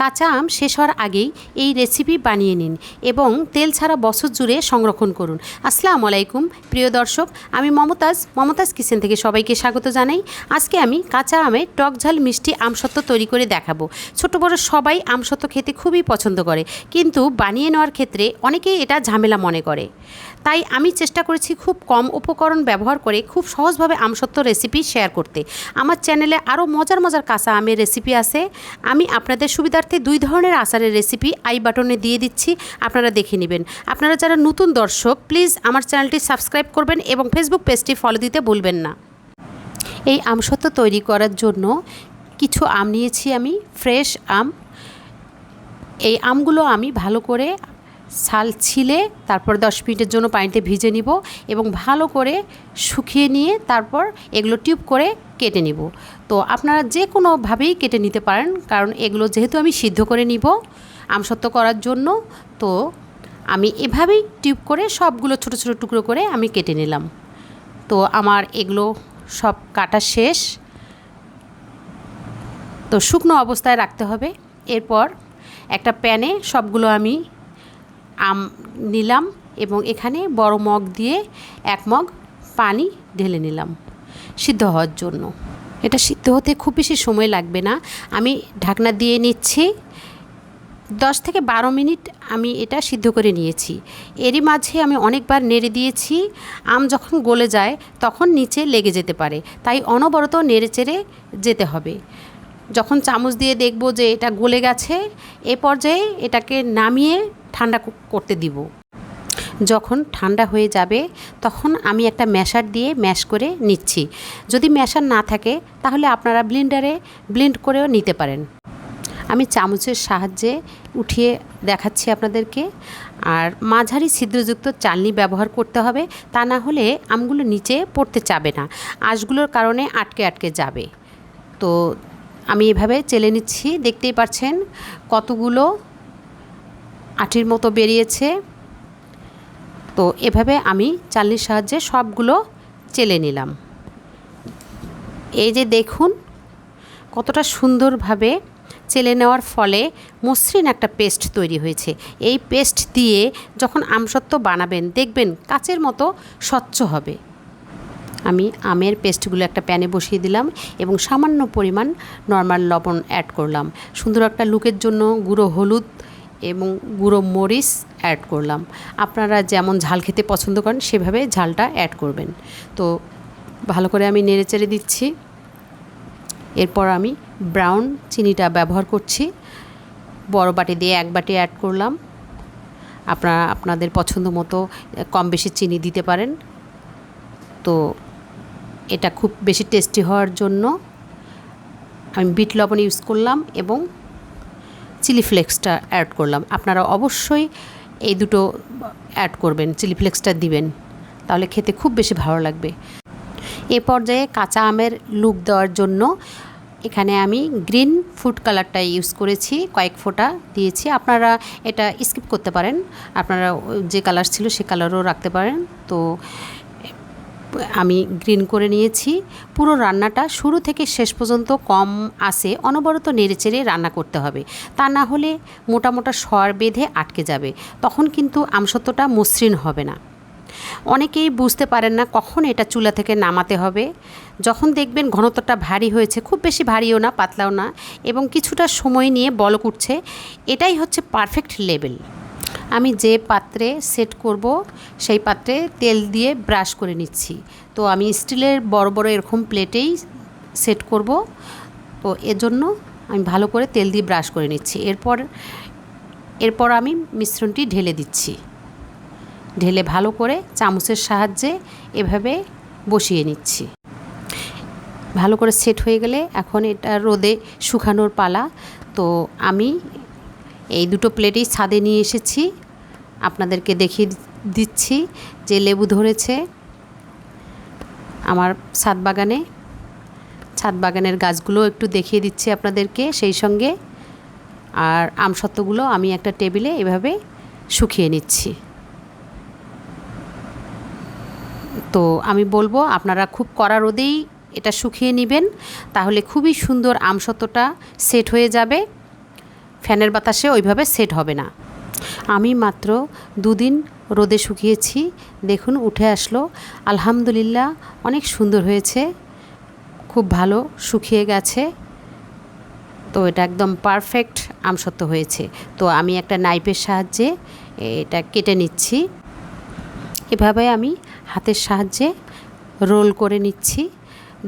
কাঁচা আম শেষ হওয়ার আগেই এই রেসিপি বানিয়ে নিন এবং তেল ছাড়া বছর জুড়ে সংরক্ষণ করুন। আসসালামু আলাইকুম, প্রিয় দর্শক, আমি মমতাজ মমতাজ কিচেন থেকে সবাইকে স্বাগত জানাই। আজকে আমি কাঁচা আমের টক ঝাল মিষ্টি আমসত্ব তৈরি করে দেখাবো। ছোট বড় সবাই আমসত্ব খেতে খুবই পছন্দ করে, কিন্তু বানিয়ে নেওয়ার ক্ষেত্রে অনেকেই এটা ঝামেলা মনে করে। তাই আমি চেষ্টা করেছি খুব কম উপকরণ ব্যবহার করে খুব সহজভাবে আমসত্ব রেসিপি শেয়ার করতে। আমার চ্যানেলে আরও মজার মজার কাঁচা আমের রেসিপি আছে। আমি আপনাদের সুবিধার্থে দুই ধরনের আচারের রেসিপি আই বাটনে দিয়ে দিচ্ছি, আপনারা দেখে নেবেন। আপনারা যারা নতুন দর্শক, প্লিজ আমার চ্যানেলটি সাবস্ক্রাইব করবেন এবং ফেসবুক পেজটি ফলো দিতে ভুলবেন না। এই আমসত্ব তৈরি করার জন্য কিছু আম নিয়েছি আমি, ফ্রেশ আম। এই আমগুলো আমি ভালো করে ছাল ছিলে, তারপর দশ মিনিটের জন্য পানিতে ভিজে নিব এবং ভালো করে শুকিয়ে নিয়ে তারপর এগুলো টিউব করে কেটে নিব। তো আপনারা যে কোনোভাবেই কেটে নিতে পারেন, কারণ এগুলো যেহেতু আমি সিদ্ধ করে নিব আমসত্ব করার জন্য, তো আমি এভাবেই টিউব করে সবগুলো ছোট ছোট টুকরো করে আমি কেটে নিলাম। তো আমার এগুলো সব কাটা শেষ। তো শুকনো অবস্থায় রাখতে হবে। এরপর একটা প্যানে সবগুলো আমি আম নিলাম এবং এখানে বড় মগ দিয়ে এক মগ পানি ঢেলে নিলাম সিদ্ধ হওয়ার জন্য। এটা সিদ্ধ হতে খুব বেশি সময় লাগবে না। আমি ঢাকনা দিয়ে নিচ্ছি। দশ থেকে বারো মিনিট আমি এটা সিদ্ধ করে নিয়েছি। এরই মাঝে আমি অনেকবার নেড়ে দিয়েছি। আম যখন গলে যায় তখন নিচে লেগে যেতে পারে। তাই অনবরত নেড়ে চেড়ে যেতে হবে। যখন চামচ দিয়ে দেখব যে এটা গলে গেছে, এ পর্যায়ে এটাকে নামিয়ে ঠান্ডা করতে দিব। যখন ঠান্ডা হয়ে যাবে, তখন আমি একটা ম্যাশার দিয়ে ম্যাশ করে নিচ্ছি। যদি ম্যাশার না থাকে, তাহলে আপনারা ব্লেন্ডারে ব্লেন্ড করেও নিতে পারেন। আমি চামচের সাহায্যে উঠিয়ে দেখাচ্ছি আপনাদেরকে। আর মাঝারি ছিদ্রযুক্ত চালনি ব্যবহার করতে হবে, তা না হলে আমগুলো নিচে পড়তে চাবে না। আঁশগুলোর কারণে আটকে আটকে যাবে। তো আমি এভাবে চেলে নিচ্ছি। দেখতেই পাচ্ছেন কতগুলো আটির মতো বেরিয়েছে। তো এভাবে আমি চালনির সাহায্যে সবগুলো চেলে নিলাম। এই যে দেখুন, কতটা সুন্দরভাবে চেলে নেওয়ার ফলে মসৃণ একটা পেস্ট তৈরি হয়েছে। এই পেস্ট দিয়ে যখন আমসত্ব বানাবেন, দেখবেন কাচের মতো স্বচ্ছ হবে। আমি আমের পেস্টগুলো একটা প্যানে বসিয়ে দিলাম এবং সামান্য পরিমাণ নর্মাল লবণ অ্যাড করলাম। সুন্দর একটা লুকের জন্য গুঁড়ো হলুদ এবং গুঁড়ো মরিচ অ্যাড করলাম। আপনারা যেমন ঝাল খেতে পছন্দ করেন, সেভাবে ঝালটা অ্যাড করবেন। তো ভালো করে আমি নেড়ে চেড়ে দিচ্ছি। এরপর আমি ব্রাউন চিনিটা ব্যবহার করছি। বড় বাটি দিয়ে এক বাটি অ্যাড করলাম। আপনারা, আপনাদের পছন্দ মতো কম বেশি চিনি দিতে পারেন। তো এটা খুব বেশি টেস্টি হওয়ার জন্য আমি বিট লবণ ইউজ করলাম এবং চিলি ফ্লেক্সটা অ্যাড করলাম। আপনারা অবশ্যই এই দুটো অ্যাড করবেন চিলি ফ্লেক্সটা দিবেন। তাহলে খেতে খুব বেশি ভালো লাগবে। এ পর্যায়ে কাঁচা আমের লুক দেওয়ার জন্য এখানে আমি গ্রিন ফুড কালারটা ইউজ করেছি, কয়েক ফোঁটা দিয়েছি। আপনারা এটা স্কিপ করতে পারেন। আপনারা যে কালার ছিল সে কালারও রাখতে পারেন। তো আমি গ্রিন করে নিয়েছি। পুরো রান্নাটা শুরু থেকে শেষ পর্যন্ত কম আসে অনবরত নেড়েচেড়ে রান্না করতে হবে। তা না হলে মোটা মোটা স্বর বেঁধে আটকে যাবে। তখন কিন্তু আমসত্বটা মসৃণ হবে না। অনেকেই বুঝতে পারেন না কখন এটা চুলা থেকে নামাতে হবে। যখন দেখবেন ঘনত্বটা ভারী হয়েছে, খুব বেশি ভারীও না, পাতলাও না, এবং কিছুটা সময় নিয়ে বলক উঠছে, এটাই হচ্ছে পারফেক্ট লেভেল আমি যে পাত্রে সেট করব, সেই পাত্রে তেল দিয়ে ব্রাশ করে নিচ্ছি। তো আমি স্টিলের বড় বড় এরকম প্লেটেই সেট করব। তো এজন্য আমি ভালো করে তেল দিয়ে ব্রাশ করে নিচ্ছি। এরপর এরপর আমি মিশ্রণটি ঢেলে দিচ্ছি। ঢেলে ভালো করে চামচের সাহায্যে এভাবে বসিয়ে নিচ্ছি। ভালো করে সেট হয়ে গেলে এখন এটা রোদে শুকানোর পালা। তো আমি এই দুটো প্লেটেই ছাদে নিয়ে এসেছি। আপনাদেরকে দেখিয়ে দিচ্ছি যে লেবু ধরেছে আমার ছাদ বাগানে। ছাদ বাগানের গাছগুলো একটু দেখিয়ে দিচ্ছি আপনাদেরকে সেই সঙ্গে। আর আমসত্ত্বগুলো আমি একটা টেবিলে এভাবে শুকিয়ে নিচ্ছি। তো আমি বলব আপনারা খুব কড়া রোদেই এটা শুকিয়ে নেবেন, তাহলে খুবই সুন্দর আমসত্ত্বটা সেট হয়ে যাবে। ফ্যানের বাতাসে ওইভাবে সেট হবে না। আমি মাত্র দুদিন রোদে শুকিয়েছি, দেখুন উঠে আসলো, আলহামদুলিল্লাহ অনেক সুন্দর হয়েছে, খুব ভালো শুকিয়ে গেছে, তো এটা একদম পারফেক্ট আমসত্ব হয়েছে। তো আমি একটা নাইফের সাহায্যে এটা কেটে নিচ্ছি। এভাবে আমি হাতের সাহায্যে রোল করে নিচ্ছি।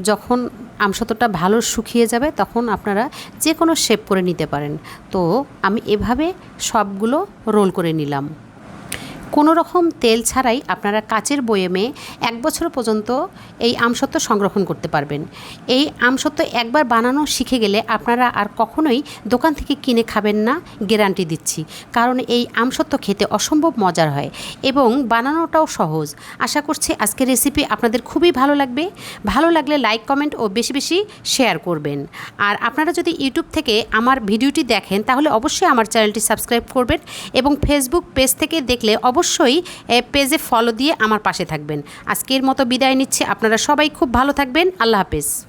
যখন আমসত্বটা ভালো শুকিয়ে যাবে, তখন আপনারা যে কোনো শেপ করে নিতে পারেন। তো আমি এভাবে সবগুলো রোল করে নিলাম। কোনো রকম তেল ছাড়াই আপনারা কাচের বয়েমে এক বছর পর্যন্ত এই আমসত্ব সংরক্ষণ করতে পারবেন। এই আমসত্ব একবার বানানো শিখে গেলে আপনারা আর কখনোই দোকান থেকে কিনে খাবেন না, গ্যারান্টি দিচ্ছি। কারণ এই আমসত্ব খেতে অসম্ভব মজার হয় এবং বানানোটাও সহজ। আশা করছি আজকের রেসিপি আপনাদের খুবই ভালো লাগবে। ভালো লাগলে লাইক কমেন্ট ও বেশি বেশি শেয়ার করবেন। আর আপনারা যদি ইউটিউব থেকে আমার ভিডিওটি দেখেন, তাহলে অবশ্যই আমার চ্যানেলটি সাবস্ক্রাইব করবেন এবং ফেসবুক পেজ থেকে দেখলে অবশ্যই এ, পেজে ফলো দিয়ে আমার পাশে থাকবেন। আজকের মতো বিদায় নিচ্ছি। আপনারা সবাই খুব ভালো থাকবেন। আল্লাহ হাফেজ।